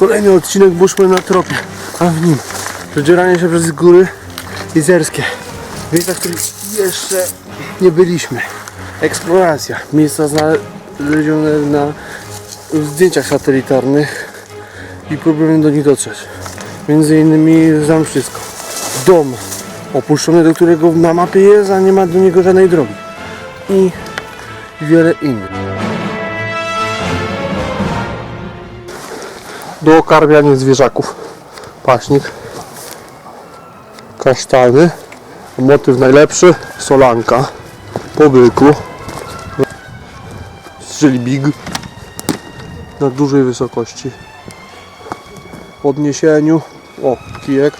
Kolejny odcinek Bushman na tropie, a w nim przedzieranie się przez góry jezerskie. Miejsca, w których jeszcze nie byliśmy. Eksploracja. Miejsca znalezione na zdjęciach satelitarnych i próbujemy do nich dotrzeć. Między innymi Zamszczysko. Dom opuszczony, do którego na mapie jest, a nie ma do niego żadnej drogi. I wiele innych. Do okarmiania zwierzaków. Paśnik. Kasztany. Motyw najlepszy. Solanka. Po byku. Czyli big. Na dużej wysokości. Podniesieniu. O, kijek.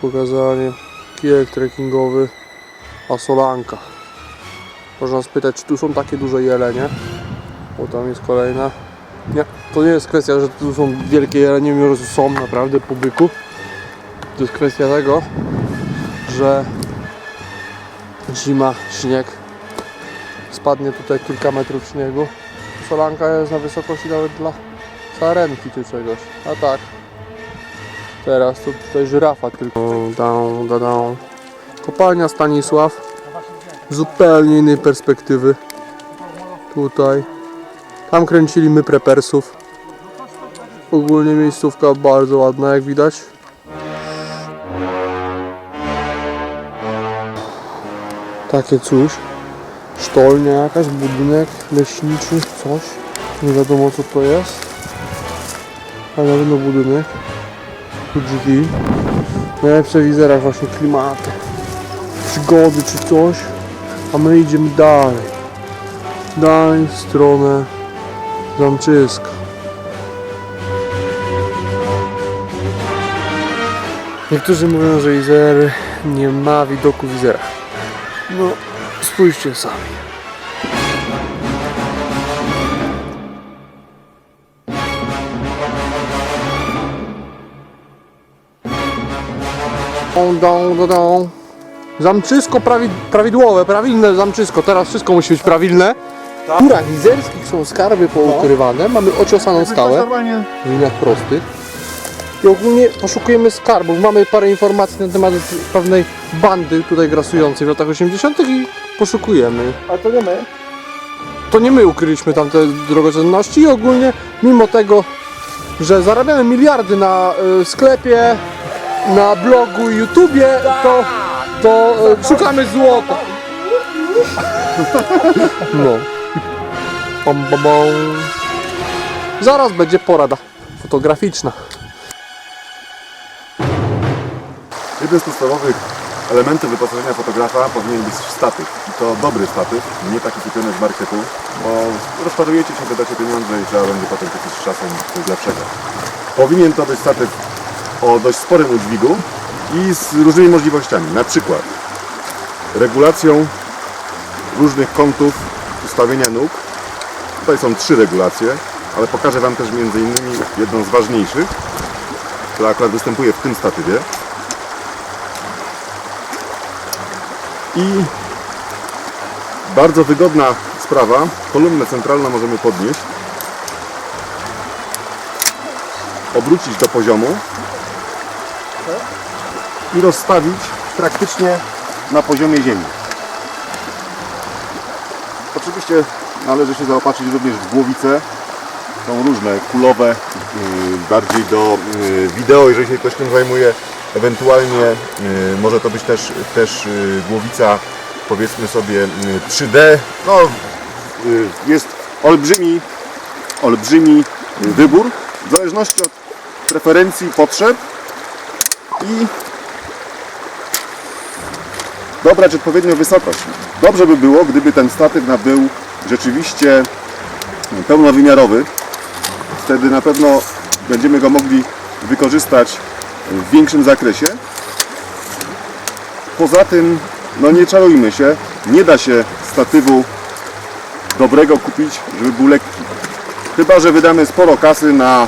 Pokazanie. Kijek trekkingowy. A solanka. Można spytać, czy tu są takie duże jelenie. Bo tam jest kolejna. Nie, to nie jest kwestia, że tu są wielkie jelenie, mimo że są naprawdę po byku. To jest kwestia tego, że zima, śnieg. Spadnie tutaj kilka metrów śniegu. Solanka jest na wysokości nawet dla sarenki czy czegoś. A tak. Teraz to tutaj żyrafa tylko. Down, down. Kopalnia Stanisław. Zupełnie innej perspektywy. Tutaj. Tam kręcili my prepersów. Ogólnie miejscówka bardzo ładna jak widać. Takie coś. Sztolnia jakaś, budynek leśniczy, coś. Nie wiadomo co to jest. Ale na pewno budynek. Tu drzwi. Najlepsze wizerach właśnie klimaty. Przygody czy coś. A my idziemy dalej. Dalej w stronę Zamczyska. Niektórzy mówią, że Izer nie ma widoku w Izerach. No, spójrzcie sami. Zamczysko prawi, prawidłowe, prawilne zamczysko. Teraz wszystko musi być prawilne. W górach izerskich są skarby poukrywane. Mamy ociosaną skałę Normalnie w liniach prostych. I ogólnie poszukujemy skarbów. Mamy parę informacji na temat pewnej bandy tutaj grasującej w latach 80. i poszukujemy. ale to nie my. To nie my ukryliśmy tam te drogocenności i ogólnie mimo tego, że zarabiamy miliardy na y, sklepie, na blogu i YouTubie, to, to y, szukamy złota. No. Bom, bom, bom. Zaraz będzie porada fotograficzna. Jeden z podstawowych elementów wyposażenia fotografa powinien być statyw. I to dobry statyw, nie taki kupiony z marketu, bo rozparujecie się, wydacie pieniądze i trzeba będzie potem kupić z czasem coś lepszego. Powinien to być statyw o dość sporym udźwigu i z różnymi możliwościami. Na przykład regulacją różnych kątów ustawienia nóg. Tutaj są trzy regulacje, ale pokażę Wam też między innymi jedną z ważniejszych, która akurat występuje w tym statywie. I bardzo wygodna sprawa. Kolumnę centralną możemy podnieść, obrócić do poziomu i rozstawić praktycznie na poziomie ziemi. Oczywiście należy się zaopatrzyć również w głowice. Są różne, kulowe, yy, bardziej do yy, wideo, jeżeli się ktoś tym zajmuje. Ewentualnie yy, może to być też, też głowica, powiedzmy sobie yy, 3D. No, jest olbrzymi, olbrzymi wybór, w zależności od preferencji, potrzeb i dobrać odpowiednią wysokość. Dobrze by było, gdyby ten statyw na- był rzeczywiście pełnowymiarowy. Wtedy na pewno będziemy go mogli wykorzystać w większym zakresie. Poza tym, no nie czarujmy się, nie da się statywu dobrego kupić, żeby był lekki. Chyba, że wydamy sporo kasy na,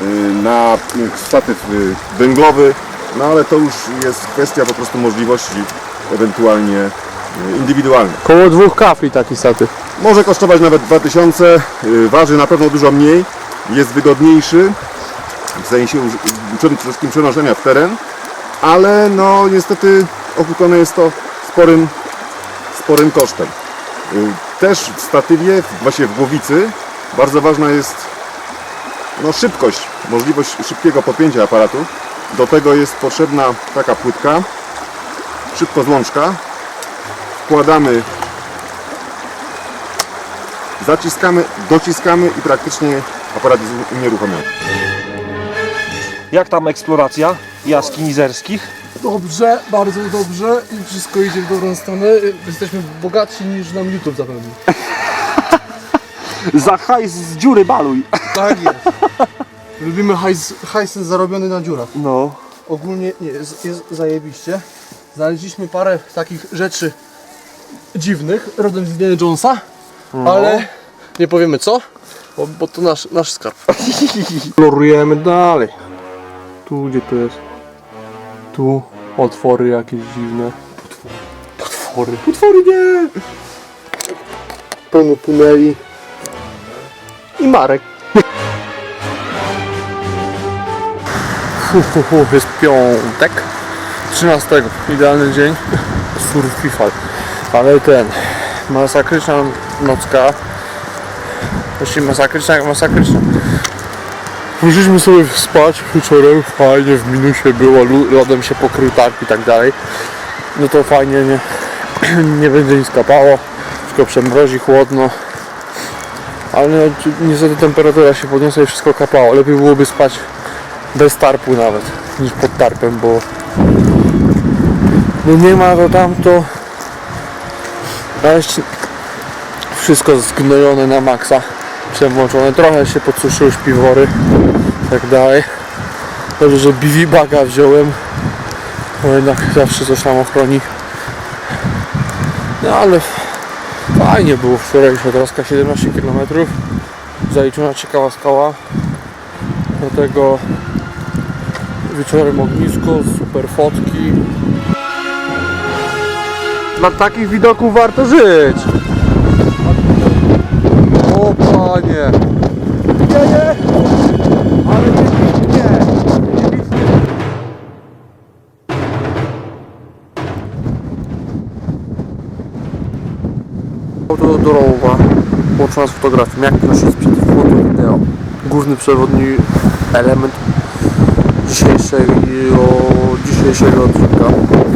y, na statyw y, węglowy, no ale to już jest kwestia po prostu możliwości ewentualnie y, indywidualnych. Koło dwóch kafli taki statyw. Może kosztować nawet 2000, y, waży na pewno dużo mniej, jest wygodniejszy w sensie przede wszystkim przenoszenia w teren, ale no niestety okupione jest to sporym, sporym kosztem. Y, Też w statywie, właśnie w głowicy, bardzo ważna jest no, szybkość, możliwość szybkiego podpięcia aparatu. Do tego jest potrzebna taka płytka, szybko złączka. Wkładamy, zaciskamy, dociskamy i praktycznie aparat jest unieruchomiony. Jak tam eksploracja jaskiń izerskich? Dobrze, bardzo dobrze i wszystko idzie w dobrą stronę. Jesteśmy bogatsi niż nam YouTube zapewnił. Za hajs z dziury baluj. Tak jest. Lubimy hajs, hajs zarobiony na dziurach. No. Ogólnie nie, jest, jest zajebiście. Znaleźliśmy parę takich rzeczy dziwnych, rodem z Indiana Jonesa, ale nie powiemy co, bo, bo to nasz, nasz skarb. Eksplorujemy dalej. Tu gdzie to jest? Tu otwory jakieś dziwne. Potwory. Potwory nie! Pełno tuneli. I Marek. Hu, hu, hu, jest piątek 13, idealny dzień surf FIFA ale ten masakryczna nocka właściwie masakryczna jak masakryczna Poszliśmy sobie spać wieczorem, fajnie, w minusie było, lodem się pokrył targ i tak dalej. No to fajnie, nie, nie będzie nic kapało, wszystko przemrozi, chłodno. Ale no, niestety temperatura się podniosła i wszystko kapało. Lepiej byłoby spać bez tarpu nawet, niż pod tarpem, bo no nie ma to tamto. Jeszcze wszystko zgnojone na maksa, przemączone. Trochę się podsuszyły śpiwory, tak dalej. Dobrze, że BV baga wziąłem, bo jednak zawsze coś tam ochroni. No ale fajnie było wczorajsza traska 17 km. Zaliczona ciekawa skała. Do tego wieczorem ognisko, super fotki. Dla takich widoków warto żyć. O panie. Nie, nie. Ale nie, nie. Autodorowa łączona z fotografią, jak proszę sprzęt foto, wideo. Główny przewodni element dzisiejszego, dzisiejszego odcinka.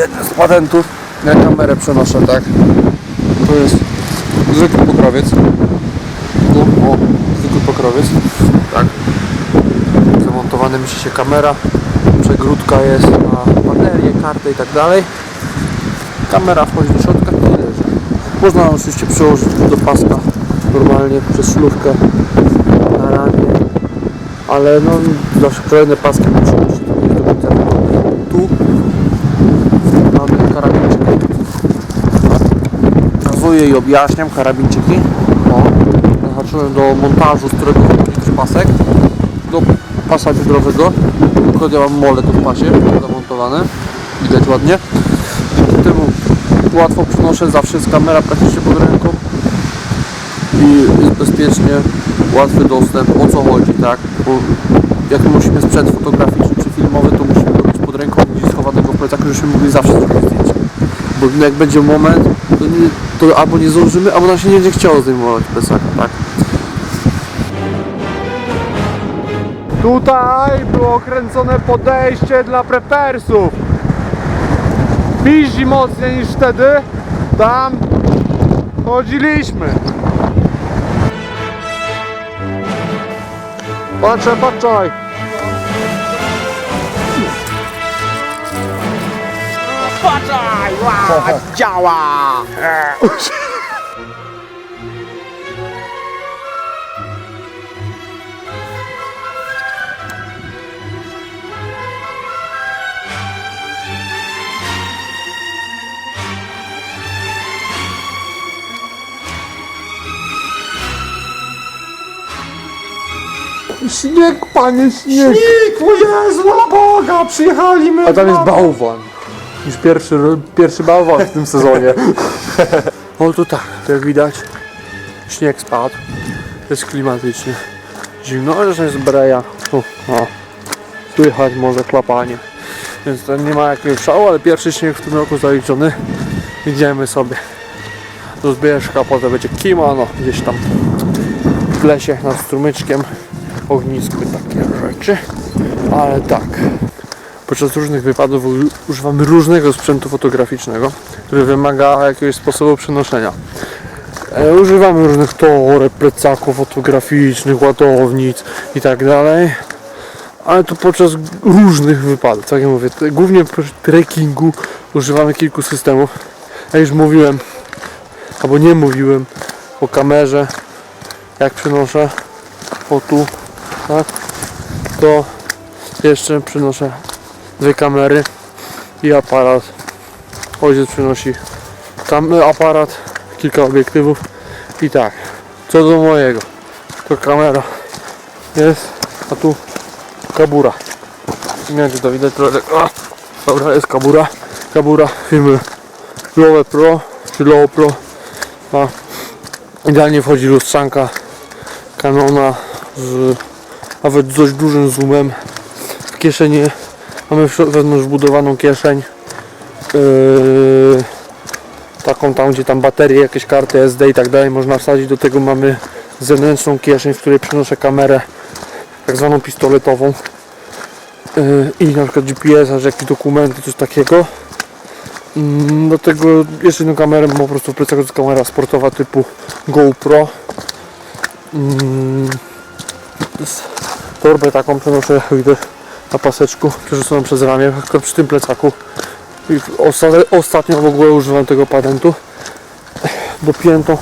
Jeden z patentów, ja kamerę przenoszę, tak. To jest zwykły pokrowiec. No, o, zwykły pokrowiec. Tak. Zamontowana mi się kamera. Przegródka jest na baterię, kartę i tak dalej. Kamera wchodzi do środka. Można oczywiście przyłożyć do paska normalnie przez szlówkę na ramię. Ale no zawsze kolejne paski być do końca wygodne. Tu mamy karabinczyki. Pokazuję i objaśniam karabinczyki. O, zahaczyłem do montażu, z którego wychodzi pasek do pasa biodrowego. Akurat ja mam molet w pasie zamontowane. Widać ładnie. Dzięki temu łatwo przenoszę, zawsze jest kamera praktycznie pod ręką i jest bezpiecznie, łatwy dostęp, o co chodzi, tak? Bo jak musimy sprzęt fotograficzny czy filmowy, to musimy go mieć pod ręką gdzieś schowanego w plecaku, żebyśmy mogli zawsze zrobić zdjęcie. Bo jak będzie moment, to, nie, to albo nie zdążymy, albo nam się nie będzie chciało zdejmować plecaka, tak? Tutaj było kręcone podejście dla prepersów. Piździ mocniej niż wtedy. Tam chodziliśmy. Patrzę, patrzaj. Patrzaj! Wow, działa! Śnieg, panie, śnieg. Śnieg, o Jezu, na Boga, przyjechaliśmy! A tam jest bałwan. Już pierwszy, pierwszy bałwan w tym sezonie. o tu tak, jak widać, śnieg spadł. Jest klimatycznie. zimno, chociaż jest breja. O, o. Słychać może klapanie. Więc to nie ma jakiegoś szału, ale pierwszy śnieg w tym roku zaliczony. Idziemy sobie do Zbierzka, potem będzie kimono gdzieś tam w lesie nad strumyczkiem, ognisku takie rzeczy. Ale tak, podczas różnych wypadów używamy różnego sprzętu fotograficznego, który wymaga jakiegoś sposobu przenoszenia. E, używamy różnych toreb, plecaków fotograficznych, ładownic i tak dalej. Ale to podczas różnych wypadów, tak jak mówię, głównie przy trekkingu używamy kilku systemów. Ja już mówiłem, albo nie mówiłem o kamerze, jak przenoszę o tu, tak, to jeszcze przynoszę dwie kamery i aparat. Ojciec przynosi kam- aparat, kilka obiektywów i tak. Co do mojego, to kamera jest, a tu kabura. Nie wiem czy to widać trochę. A, dobra, jest kabura. Kabura firmy Lowe Pro, czy Low Pro. Idealnie wchodzi lustrzanka Canona z nawet dość dużym zoomem. W kieszeni mamy wewnątrz wbudowaną kieszeń. Yy, taką tam, gdzie tam baterie, jakieś karty SD i tak dalej można wsadzić. Do tego mamy zewnętrzną kieszeń, w której przynoszę kamerę tak zwaną pistoletową. Yy, I na przykład GPS, aż jakieś dokumenty, coś takiego. Mm, Do tego jeszcze jedną kamerę mam po prostu w plecaku, to kamera sportowa typu GoPro. Mm, Torbę taką przenoszę jak na paseczku, przerzuconą przez ramię, akurat przy tym plecaku. Ostatnio w ogóle używam tego patentu. Dopięto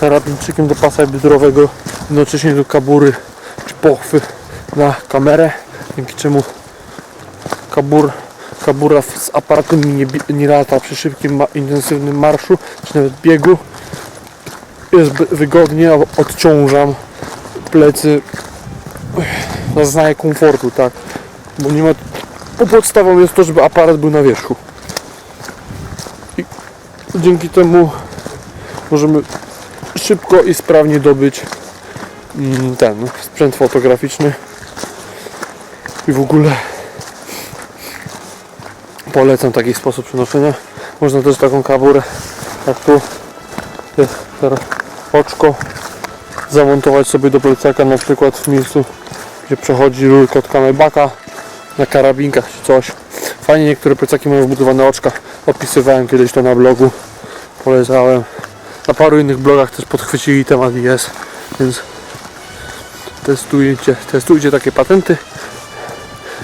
karabinczykiem do pasa biodrowego, jednocześnie do kabury czy pochwy na kamerę, dzięki czemu kabur, kabura z aparatem mi nie, nie lata przy szybkim, intensywnym marszu, czy nawet biegu. Jest wygodnie, odciążam plecy, zaznaję komfortu, tak, bo nie ma, podstawą jest to, żeby aparat był na wierzchu. I dzięki temu możemy szybko i sprawnie dobyć mm, ten sprzęt fotograficzny i w ogóle polecam taki sposób przenoszenia. Można też taką kaburę jak tu teraz oczko zamontować sobie do plecaka na przykład w miejscu gdzie przechodzi rurka od kamelbaka na karabinkach czy coś. Fajnie niektóre plecaki mają wbudowane oczka. Opisywałem kiedyś to na blogu. Polecałem. Na paru innych blogach też podchwycili temat i jest, więc testujcie, testujcie takie patenty.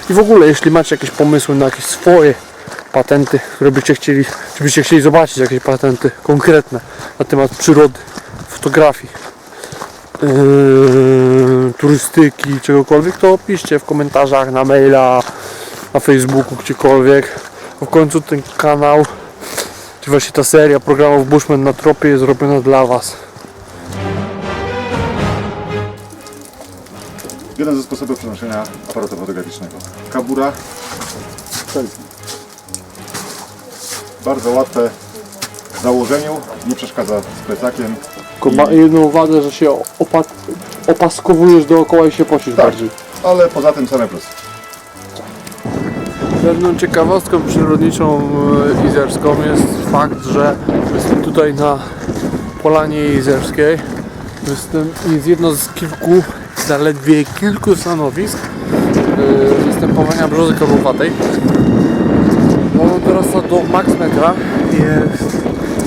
I w ogóle, jeśli macie jakieś pomysły na jakieś swoje patenty, które byście chcieli, czy byście chcieli zobaczyć jakieś patenty konkretne na temat przyrody, fotografii, yy, turystyki, czegokolwiek, to piszcie w komentarzach, na maila, na Facebooku, gdziekolwiek. W końcu ten kanał, czy właśnie ta seria programów Bushman na tropie jest robiona dla Was. Jeden ze sposobów przenoszenia aparatu fotograficznego. Kabura. Bardzo łatwe w założeniu, nie przeszkadza z plecakiem. Tylko ma jedną wadę, że się opa- opaskowujesz dookoła i się posisz Tak. bardziej. Ale poza tym same plusy. Pewną ciekawostką przyrodniczą e, izerską jest fakt, że jestem tutaj na Polanie Izerskiej. Jestem, jest jedno z kilku, zaledwie kilku stanowisk e, występowania brzozy karłowatej. Ono dorasta do max metra. Jest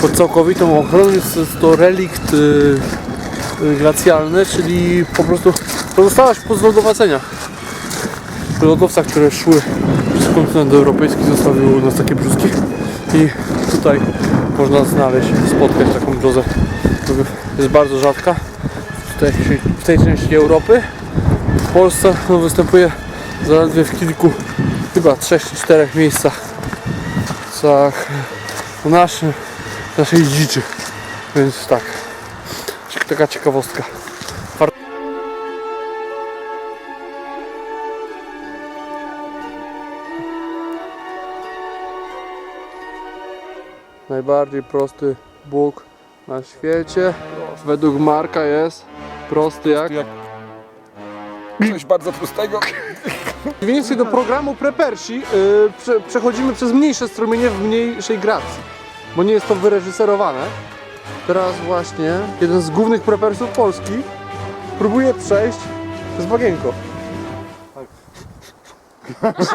pod całkowitą ochroną. Jest to relikt e, e, glacjalny, czyli po prostu pozostałaś po zlodowaceniach lodowcach, które szły przez kontynent europejski zostawiły nas takie brzuski i tutaj można znaleźć, spotkać taką brzozę. Jest bardzo rzadka tutaj, w tej części Europy. W Polsce no, występuje zaledwie w kilku, chyba trzech czy czterech miejscach w naszym, naszej dziczy. Więc tak, taka ciekawostka. najbardziej prosty Bóg na świecie. Według Marka jest prosty jak, Coś bardzo prostego. Więcej do programu Prepersi yy, prze, przechodzimy przez mniejsze strumienie w mniejszej gracji, bo nie jest to wyreżyserowane. Teraz właśnie jeden z głównych prepersów Polski próbuje przejść przez bagienko.